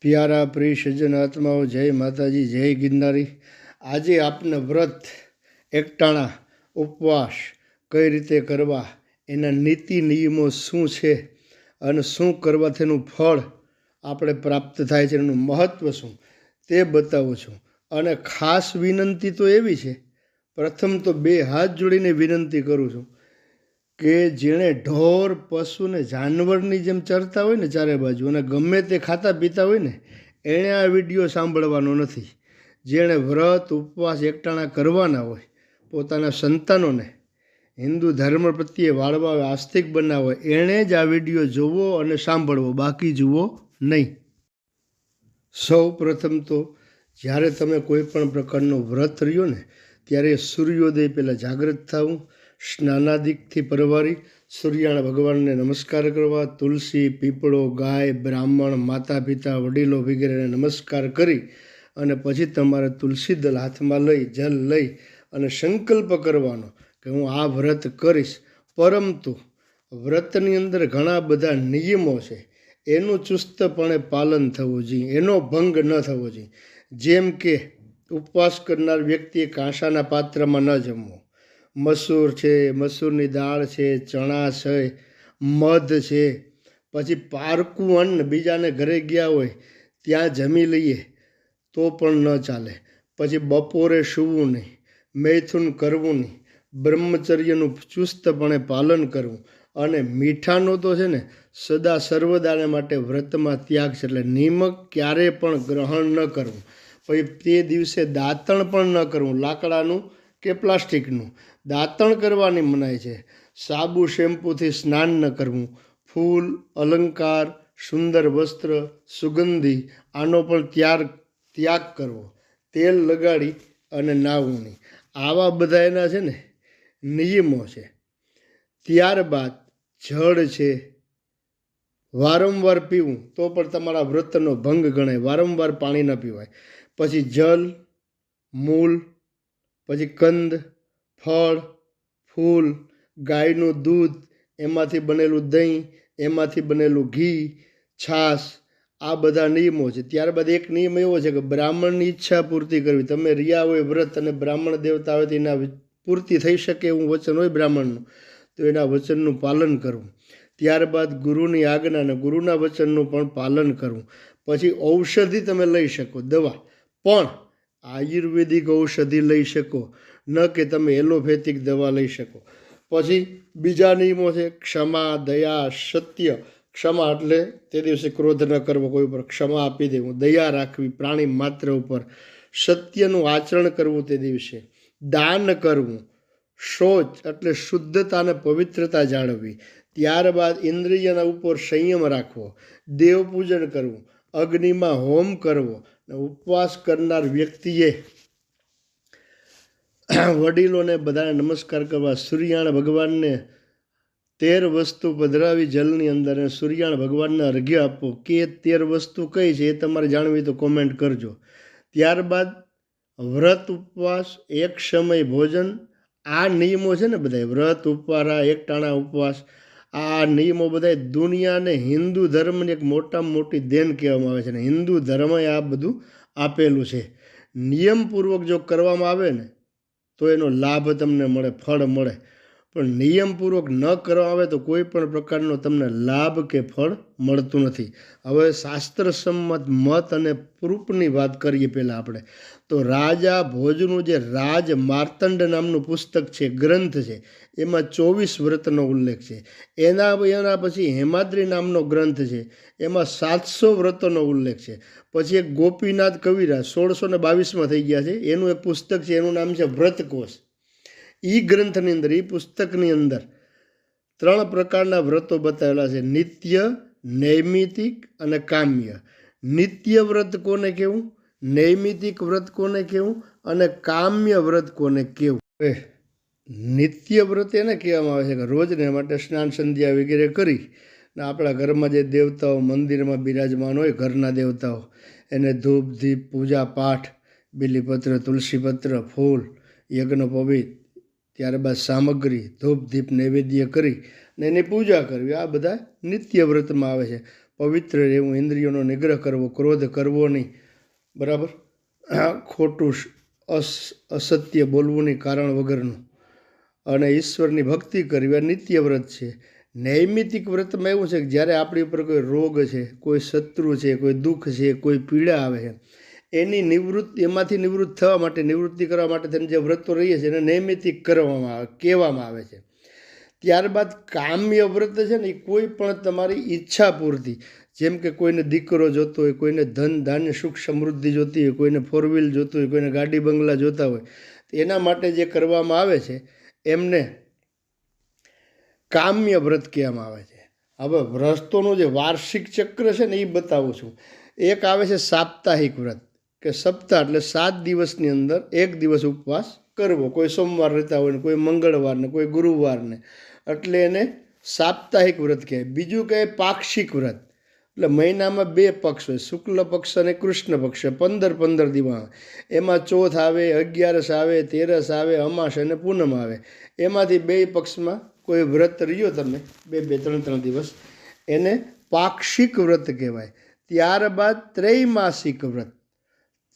પ્યારા પ્રિય સજ્જન આત્માઓ, જય માતાજી, જય ગિરનારી. આજે આપને વ્રત, એકટાણા, ઉપવાસ કઈ રીતે કરવા, એના નીતિ નિયમો શું છે અને શું કરવાથી એનું ફળ આપણે પ્રાપ્ત થાય છે, એનું મહત્ત્વ શું, તે બતાવું છું. અને ખાસ વિનંતી તો એવી છે, પ્રથમ તો બે હાથ જોડીને વિનંતી કરું છું. કે જેણે ઢોર પશુને જાનવરની જેમ ચરતા હોય ને ચારે બાજુ અને ગમે તે ખાતા પીતા હોય ને, એણે આ વીડિયો સાંભળવાનો નથી. જેણે વ્રત, ઉપવાસ એકટાણા કરવાના હોય, પોતાના સંતાનોને હિન્દુ ધર્મ પ્રત્યે વાળવા આસ્તિક બનાવવો એણે જ આ વીડિયો જોવો અને સાંભળવો, બાકી જુઓ નહીં. સૌ પ્રથમ તો જ્યારે તમે કોઈ પણ પ્રકારનું વ્રત રહ્યો ને, ત્યારે સૂર્યોદય પહેલાં જાગૃત થવું સ્નાનાદિકથી પરવારી સૂર્યાણ ભગવાનને નમસ્કાર કરવા, તુલસી, પીપળો, ગાય, બ્રાહ્મણ, માતા પિતા, વડીલો વગેરેને નમસ્કાર કરી અને પછી તમારે તુલસી દલ હાથમાં લઈ, જલ લઈ અને સંકલ્પ કરવાનો કે હું આ વ્રત કરીશ. પરંતુ વ્રતની અંદર ઘણા બધા નિયમો છે. એનું ચુસ્તપણે પાલન થવું જોઈએ. એનો ભંગ ન થવો જોઈએ. જેમ કે ઉપવાસ કરનાર વ્યક્તિએ કાંસાના પાત્રમાં ન જમવું. મસૂર છે, મસૂરની દાળ છે, ચણા છે, મધ છે. પછી પારકું અન્ન બીજાને ઘરે ગયા હોય, ત્યાં જમી લઈએ, તો પણ ન ચાલે. પછી બપોરે સૂવું નહીં, મૈથુન કરવું નહીં, બ્રહ્મચર્યનું ચુસ્તપણે પાલન કરવું. અને મીઠાનો તો છે ને, સદા સર્વદાને માટે વ્રતમાં ત્યાગ છે, એટલે નિમક ક્યારેય પણ ગ્રહણ ન કરવું. પછી તે દિવસે દાંતણ પણ ન કરવું, લાકડાનું કે પ્લાસ્ટિકનું. દાંતણ કરવાની મનાય છે. સાબુ શેમ્પૂથી સ્નાન ન કરવું. ફૂલ, અલંકાર, સુંદર વસ્ત્ર, સુગંધી, આનો પણ ત્યાર, ત્યાગ કરવો. તેલ લગાડી અને નાહવું નહીં આવા બધા એના છે ને, નિયમો છે. ત્યારબાદ જળ છે. વારંવાર પીવું, તો પણ તમારા વ્રતનો ભંગ ગણાય. વારંવાર પાણી ન પીવાય. પછી જલ મૂળ પછી કંદ ફળ, ફૂલ, ગાયનું દૂધ, એમાંથી બનેલું દહીં, એમાંથી બનેલું ઘી, છાશ, આ બધા નિયમો છે. ત્યારબાદ એક નિયમ એવો છે કે બ્રાહ્મણની ઈચ્છા પૂર્તિ કરવી. તમે રિયા હોય વ્રત અને બ્રાહ્મણ દેવતા હોય તો એના પૂર્તિ થઈ શકે એવું વચન હોય બ્રાહ્મણનું, તો એના વચનનું પાલન કરવું. ત્યારબાદ ગુરુની આજ્ઞા અને ગુરુના વચનનું પણ પાલન કરવું. પછી ઔષધિ તમે લઈ શકો, દવા. પણ આયુર્વેદિક ઔષધિ લઈ શકો, ન કે તમે એલોપેથિક દવા લઈ શકો. પછી બીજા નિયમો છે, ક્ષમા, દયા, સત્ય. ક્ષમા એટલે તે દિવસે ક્રોધ ન કરવો, કોઈ ઉપર ક્ષમા આપી દેવું, દયા રાખવી, પ્રાણી માત્ર ઉપર સત્યનું આચરણ કરવું તે દિવસે. દાન કરવું, શૌચ એટલે શુદ્ધતા અને પવિત્રતા જાળવવી. ત્યારબાદ ઇન્દ્રિયના ઉપર સંયમ રાખવો દેવ પૂજન કરવું અગ્નિમાં હોમ કરવો ને ઉપવાસ કરનાર વ્યક્તિએ વડીલોને બધાને નમસ્કાર કરવા સૂર્યાણ ભગવાનને તેર વસ્તુ પધરાવી જલની અંદર અને સૂર્યાણ ભગવાનને અર્ઘ્ય આપવો કે તેર વસ્તુ કઈ છે એ તમારે જાણવી તો કોમેન્ટ કરજો. ત્યારબાદ વ્રત ઉપવાસ, એક સમય ભોજન. આ નિયમો છે ને બધા વ્રત ઉપવારા એક ટાણા ઉપવાસ આ નિયમો બધા દુનિયાને હિન્દુ ધર્મની એક મોટામાં મોટી દેન કહેવામાં આવે છે અને હિન્દુ ધર્મએ આ બધું આપેલું છે. નિયમપૂર્વક જો કરવામાં આવે ને, તો એનો લાભ તમને મળે, ફળ મળે. પણ નિયમપૂર્વક ન કરવામાં આવે તો કોઈ પણ પ્રકારનો તમને લાભ કે ફળ મળતું નથી. હવે શાસ્ત્ર સંમત મત અને પ્રૂપની વાત કરીએ પહેલાં આપણે. તો રાજા ભોજનું જે રાજ માર્તંડ નામનું પુસ્તક છે, ગ્રંથ છે, એમાં ચોવીસ વ્રતનો ઉલ્લેખ છે. એના એના પછી હેમાદ્રી નામનો ગ્રંથ છે, એમાં સાતસો વ્રતોનો ઉલ્લેખ છે. પછી એક ગોપીનાથ કવિરાજ સોળસો ને બાવીસમાં થઈ ગયા છે. એનું એક પુસ્તક છે, એનું નામ છે વ્રતકોશ. એ ગ્રંથની અંદર એ પુસ્તકની અંદર ત્રણ પ્રકારના વ્રતો બતાવેલા છે. નિત્ય, નૈમિતિક અને કામ્ય. નિત્ય વ્રત કોને કહેવું નૈમિતિક વ્રત કોને કહેવું અને કામ્ય વ્રત કોને કહેવું એ નિત્ય વ્રત એને કહેવામાં આવે છે કે રોજને માટે સ્નાન સંધ્યા વગેરે કરી ને આપણા ઘરમાં જે દેવતાઓ મંદિરમાં બિરાજમાન હોય, ઘરના દેવતાઓ, એને ધૂપ, દીપ, પૂજા, પાઠ, બિલીપત્ર, તુલસીપત્ર, ફૂલ, યજ્ઞોપવિત ત્યારબાદ સામગ્રી, ધૂપ, દીપ, નૈવેદ્ય કરી અને એની પૂજા કરવી. આ બધા નિત્ય વ્રતમાં આવે છે. પવિત્ર રહેવું ઇન્દ્રિયોનો નિગ્રહ કરવો, ક્રોધ કરવો નહીં. બરાબર? ખોટું અસ, અસત્ય બોલવું નહીં કારણ વગરનું. અને ઈશ્વરની ભક્તિ કરવી, આ નિત્ય વ્રત છે. નૈમિતિક વ્રતમાં એવું છે કે જ્યારે આપણી ઉપર કોઈ રોગ છે, કોઈ શત્રુ છે, કોઈ દુઃખ છે, કોઈ પીડા આવે છે એની નિવૃત્તિ, એમાંથી નિવૃત્ત થવા માટે, નિવૃત્તિ કરવા માટે થઈને જે વ્રતો રહીએ છીએ, એને નૈમિતિક કરવામાં આવે, કહેવામાં આવે છે. ત્યારબાદ કામ્ય વ્રત છે ને, એ કોઈ પણ તમારી ઈચ્છા પૂરતી. જેમ કે કોઈને દીકરો જોતો હોય, કોઈને ધન, ધાન્ય, સુખ, સમૃદ્ધિ જોતી હોય, કોઈને ફોર વ્હીલ જોતું હોય, કોઈને ગાડી, બંગલા જોતા હોય એના માટે જે કરવામાં આવે છે, એમને કામ્ય વ્રત કહેવામાં આવે છે. હવે વ્રતોનું જે વાર્ષિક ચક્ર છે ને, એ બતાવું છું. એક આવે છે સાપ્તાહિક વ્રત. કે સપ્તાહ એટલે સાત દિવસની અંદર એક દિવસ ઉપવાસ કરવો. કોઈ સોમવાર રહેતા હોય ને, કોઈ મંગળવારને, કોઈ ગુરુવારને. એટલે એને સાપ્તાહિક વ્રત કહેવાય. બીજું કહે પાક્ષિક વ્રત. એટલે મહિનામાં બે પક્ષ હોય. શુક્લ પક્ષ અને કૃષ્ણ પક્ષ પંદર પંદર દિવસ એમાં ચોથ આવે, અગિયારસ આવે, તેરસ આવે, અમાસ અને પૂનમ આવે. એમાંથી બે પક્ષમાં કોઈ વ્રત રહ્યો તમે, બે બે, ત્રણ ત્રણ દિવસ, એને પાક્ષિક વ્રત કહેવાય. ત્યારબાદ ત્રૈમાસિક વ્રત.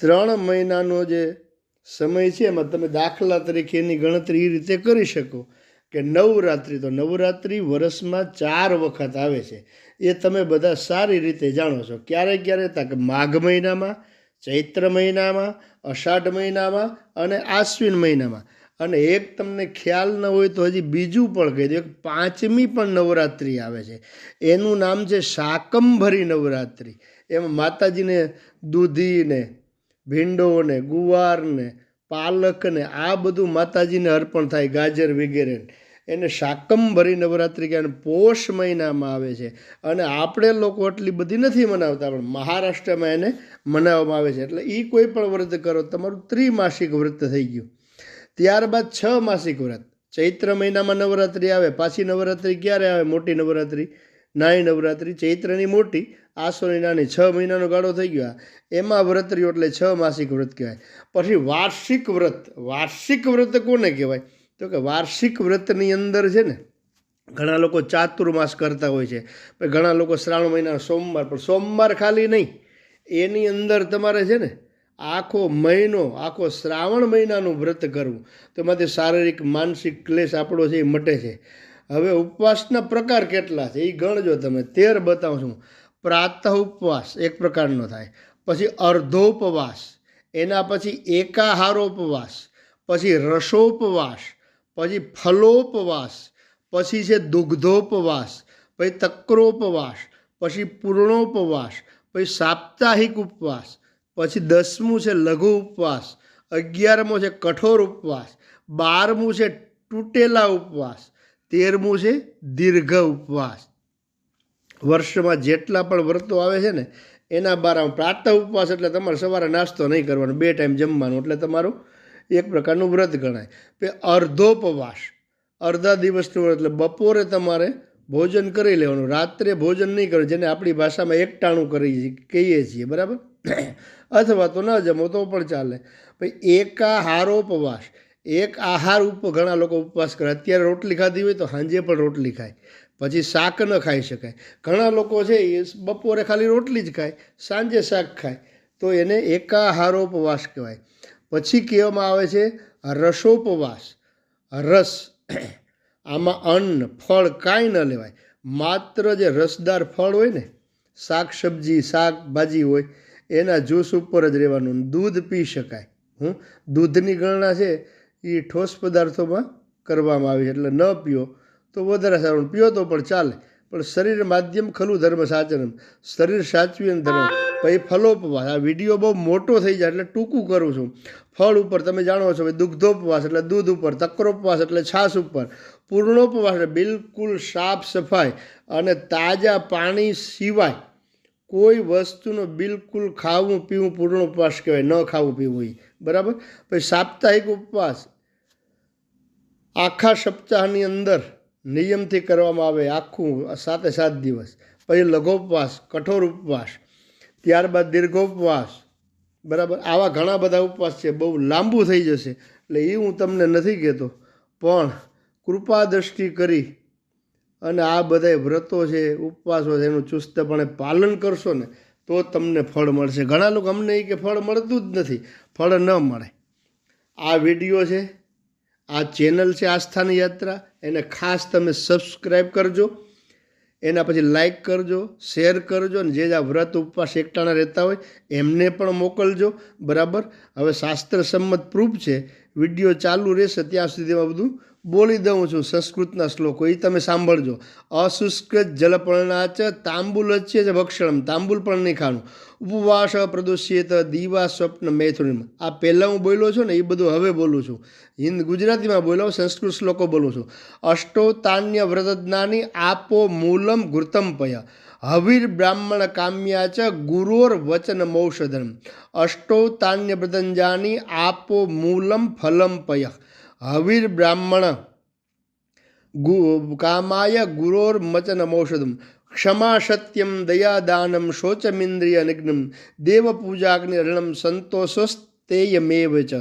ત્રણ મહિનાનો જે સમય છે એમાં તમે દાખલા તરીકે એની ગણતરી એ રીતે કરી શકો. કે નવરાત્રિ, તો નવરાત્રિ વર્ષમાં ચાર વખત આવે છે. એ તમે બધા સારી રીતે જાણો છો. ક્યારે ક્યારે તક માઘ મહિનામાં, ચૈત્ર મહિનામાં, અષાઢ મહિનામાં અને આશ્વિન મહિનામાં. અને એક તમને ખ્યાલ ન હોય તો હજી બીજું પણ કહી દઉં પાંચમી પણ નવરાત્રિ આવે છે. એનું નામ છે શાકંભરી નવરાત્રિ. એમાં માતાજીને દૂધીને ભીંડોને, ગુવારને, પાલકને, આ બધું માતાજીને અર્પણ થાય ગાજર વગેરે. એને શાકંભરી નવરાત્રિ કહેવાય પોષ મહિનામાં આવે છે. અને આપણે લોકો એટલી બધી નથી મનાવતા, પણ મહારાષ્ટ્રમાં એને મનાવવામાં આવે છે. એટલે એ કોઈ પણ વ્રત કરો, તમારું ત્રિમાસિક વ્રત થઈ ગયું. ત્યારબાદ છ માસિક વ્રત. ચૈત્ર મહિનામાં નવરાત્રિ આવે, પાછી નવરાત્રિ ક્યારે આવે? મોટી નવરાત્રિ. નાની નવરાત્રિ ચૈત્રની મોટી આસોની નાની છ મહિનાનો ગાળો થઈ ગયો એમાં વ્રત રહ્યો એટલે છ માસિક વ્રત કહેવાય. પછી વાર્ષિક વ્રત વાર્ષિક વ્રત કોને કહેવાય? તો કે વાર્ષિક વ્રતની અંદર છે ને, ઘણા લોકો ચાતુર્માસ કરતા હોય છે. પછી ઘણા લોકો શ્રાવણ મહિના સોમવાર, પણ સોમવાર ખાલી નહીં. એની અંદર તમારે છે ને, આખો મહિનો, આખો શ્રાવણ મહિનાનું વ્રત કરવું. તો એમાંથી શારીરિક, માનસિક ક્લેશ આપણો છે એ મટે છે. હવે ઉપવાસના પ્રકાર કેટલા છે? એ ગણજો તમે. તેર બતાવું છું. પ્રાતઃ ઉપવાસ એક પ્રકારનો થાય. પછી અર્ધોપવાસ. એના પછી એકાહારોપવાસ. પછી રસોપવાસ. પછી ફલોપવાસ. પછી છે દુગ્ધોપવાસ. પછી તક્રોપવાસ. પછી પૂર્ણોપવાસ. પછી સાપ્તાહિક ઉપવાસ. પછી દસમું છે લઘુ ઉપવાસ. અગિયારમો છે કઠોર ઉપવાસ. બારમું છે તૂટેલા ઉપવાસ. તેરમું છે દીર્ઘ ઉપવાસ વર્ષમાં જેટલા પણ વ્રતો આવે છે ને, એના બારામાં પ્રાતઃ ઉપવાસ એટલે તમારે સવારે નાસ્તો નહીં કરવાનો, બે ટાઈમ જમવાનું એટલે તમારું એક પ્રકારનું વ્રત ગણાય. પે અર્ધોપવાસ. અડધા દિવસનું વ્રત એટલે બપોરે તમારે ભોજન કરી લેવાનું, રાત્રે ભોજન નહીં કરવું જેને આપણી ભાષામાં એકટાણું કરી કહીએ છીએ, બરાબર? અથવા તો ન જમો તો પણ ચાલે. પછી એકાહારોપવાસ. એક આહાર ઉપ ઘણા લોકો ઉપવાસ કરે. અત્યારે રોટલી ખાધી હોય તો સાંજે પણ રોટલી ખાય. પછી શાક ન ખાઈ શકાય. ઘણા લોકો છે એ બપોરે ખાલી રોટલી જ ખાય, સાંજે શાક ખાય. તો એને એકાહારોપવાસ કહેવાય. પછી કહેવામાં આવે છે રસોપવાસ. રસ, આમાં અન્ન, ફળ કાંઈ ન લેવાય. માત્ર જે રસદાર ફળ હોય ને, શાક સબ્જી શાકભાજી હોય, એના જ્યુસ ઉપર જ રહેવાનું. દૂધ પી શકાય. હું દૂધની ગણના છે એ ઠોસ પદાર્થોમાં કરવામાં આવી છે. એટલે ન પીઓ તો વધારે સારું. પીઓ તો પણ ચાલે. પણ શરીર માધ્યમ ખલું ધર્મ સાચનમ. શરીર સાચવી અને ધર્મ. પછી ફલોપવાસ. આ વીડિયો બહુ મોટો થઈ જાય એટલે ટૂંકું કરું છું. ફળ ઉપર તમે જાણો છો ભાઈ, દુગ્ધોપવાસ એટલે દૂધ ઉપર, તકરોપવાસ એટલે છાશ ઉપર, પૂર્ણોપવાસ એટલે બિલકુલ સાફ સફાઈ અને તાજા પાણી સિવાય કોઈ વસ્તુનો બિલકુલ ખાવું પીવું પૂર્ણ ઉપવાસ કહેવાય, ન ખાવું પીવું એ બરાબર? પછી સાપ્તાહિક ઉપવાસ આખા સપ્તાહની અંદર નિયમથી કરવામાં આવે, આખું સાતે સાત દિવસ. પછી લઘોપવાસ કઠોર ઉપવાસ, ત્યારબાદ દીર્ઘોપવાસ. બરાબર? આવા ઘણા બધા ઉપવાસ છે, બહુ લાંબુ થઈ જશે. એટલે એ હું તમને નથી કહેતો, પણ કૃપા દ્રષ્ટિ કરી અને આ બધા વ્રતો છે, ઉપવાસો છે, એનું ચુસ્તપણે પાલન કરશો ને, તો તમને ફળ મળશે. ઘણા લોકો અમને એ કે ફળ મળતું જ નથી. ફળ ન મળે. આ વીડિયો છે, આ ચેનલ છે આસ્થાની યાત્રા, એને ખાસ તમે સબસ્ક્રાઈબ કરજો. એના પછી લાઈક કરજો, શેર કરજો, અને જે આ વ્રત, ઉપવાસ એકટાણા રહેતા હોય, એમને પણ મોકલજો. બરાબર? હવે શાસ્ત્ર સંમત પ્રૂફ છે વીડિયો ચાલુ રહેશે ત્યાં સુધીમાં બધું બોલી દઉં છું સંસ્કૃતના શ્લોકો એ તમે સાંભળજો. અશુષ્ક જલપર્ણાચ તાંબુલચ્ય જ ભક્ષણમ, તાંબુલ પણ નહીં ખાણું. ઉપવાસ પ્રદુષ્યત દીવા સ્વપ્ન મૈથુન આ પહેલાં હું બોલ્યો છું ને એ બધું હવે બોલું છું. હિન્દ ગુજરાતીમાં બોલ્યો સંસ્કૃત શ્લોકો બોલું છું. અષ્ટોતાન્ય વ્રતજ્ઞાની આપો મૂલમ ઘૃતમ પય. હવિર બ્રાહ્મણ કામ્યા ચ ગુરોર વચન મૌષધન અષ્ટો તાન્ય વ્રતંજાની આપો મૂલમ ફલમ પય. હવિર બ્રાહ્મણ ગુ, કામાય ગુરોર મચન મૌષધમ ક્ષમા સત્યમ દયાદાનમ શોચમિન્દ્રિય નિગ્નમ. દેવપૂજાગ્નિ રણમ સંતોષસ્તેયમેવ ચ.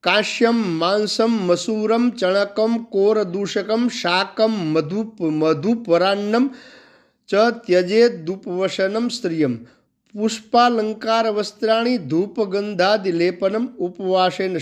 કાશ્યમ માંસમ મસૂરમ ચણકમ કોરદૂષકમ શાકમ મધુ મધુપરાન્નમ ચ ત્યજેદુપવસનમ સ્ત્રિયમ પુષ્પાલંકાર વસ્ત્રાણી ધૂપગંધાદિ લેપનમ ઉપવાસેન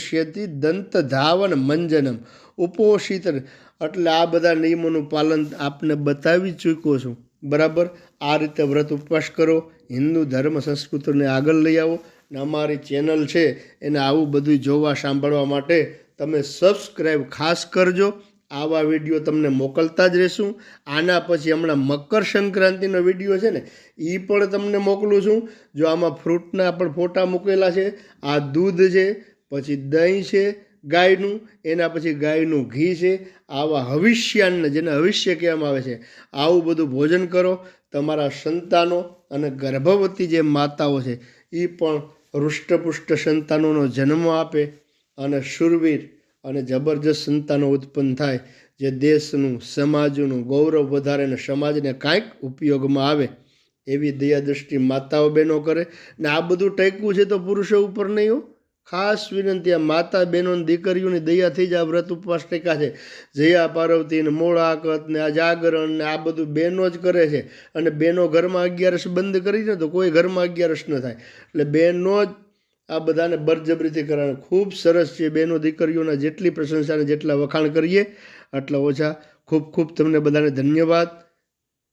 દંત ધાવન મંજનમ ઉપોષિત એટલે આ બધા નિયમોનું પાલન આપને બતાવી ચૂક્યો છું. બરાબર? આ રીતે વ્રત ઉપવાસ કરો, હિન્દુ ધર્મ સંસ્કૃતિને આગળ લઈ આવો. ને અમારી ચેનલ છે, એને આવું બધું જોવા સાંભળવા માટે તમે સબસ્ક્રાઈબ ખાસ કરજો. આવા વીડિયો તમને મોકલતા જ રહેશું. આના પછી હમણાં મકર સંક્રાંતિનો વીડિયો છે ને એ પણ તમને મોકલું છું. જો આમાં ફ્રૂટના પણ ફોટા મૂકેલા છે, આ દૂધ છે, પછી દહીં છે, ગાયનું, એના પછી ગાયનું ઘી છે, આવા હવિષ્યાન્ન જેને હવિષ્ય કહેવામાં આવે છે, આવું બધું ભોજન કરો. તમારા સંતાનો અને ગર્ભવતી જે માતાઓ છે એ પણ હૃષ્ટપુષ્ટ સંતાનોનો જન્મ આપે અને શુરવીર અને જબરજસ્ત સંતાનો ઉત્પન્ન થાય, જે દેશનું, સમાજનું ગૌરવ વધારે અને સમાજને કાંઈક ઉપયોગમાં આવે, એવી દયા દૃષ્ટિ માતાઓ બહેનો કરે. ને આ બધું ટેકવું છે તો પુરુષો ઉપર નહીં હો. ખાસ વિનંતી આ માતા બહેનો દીકરીઓની દયાથી જ આ વ્રત ઉપવાસ ટેકા છે. જયા પાર્વતી ને મોળાકત ને આ જાગરણ ને આ બધું બહેનો જ કરે છે. અને બહેનો ઘરમાં અગિયારસ બંધ કરી ને તો કોઈ ઘરમાં અગિયારસ ન થાય. એટલે બહેનો જ આ બધાને બરજબરીથી કરાવે. ખૂબ સરસ છે. બહેનો દીકરીઓના જેટલી પ્રશંસાને જેટલા વખાણ કરીએ, આટલા ઓછા. ખૂબ ખૂબ તમને બધાને ધન્યવાદ.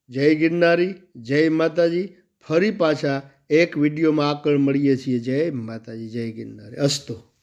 જય ગિરનારી, જય માતાજી. ફરી પાછા એક વિડીયોમાં આગળ મળીએ છીએ. જય માતાજી, જય ગિરનારી. અસ્તુ.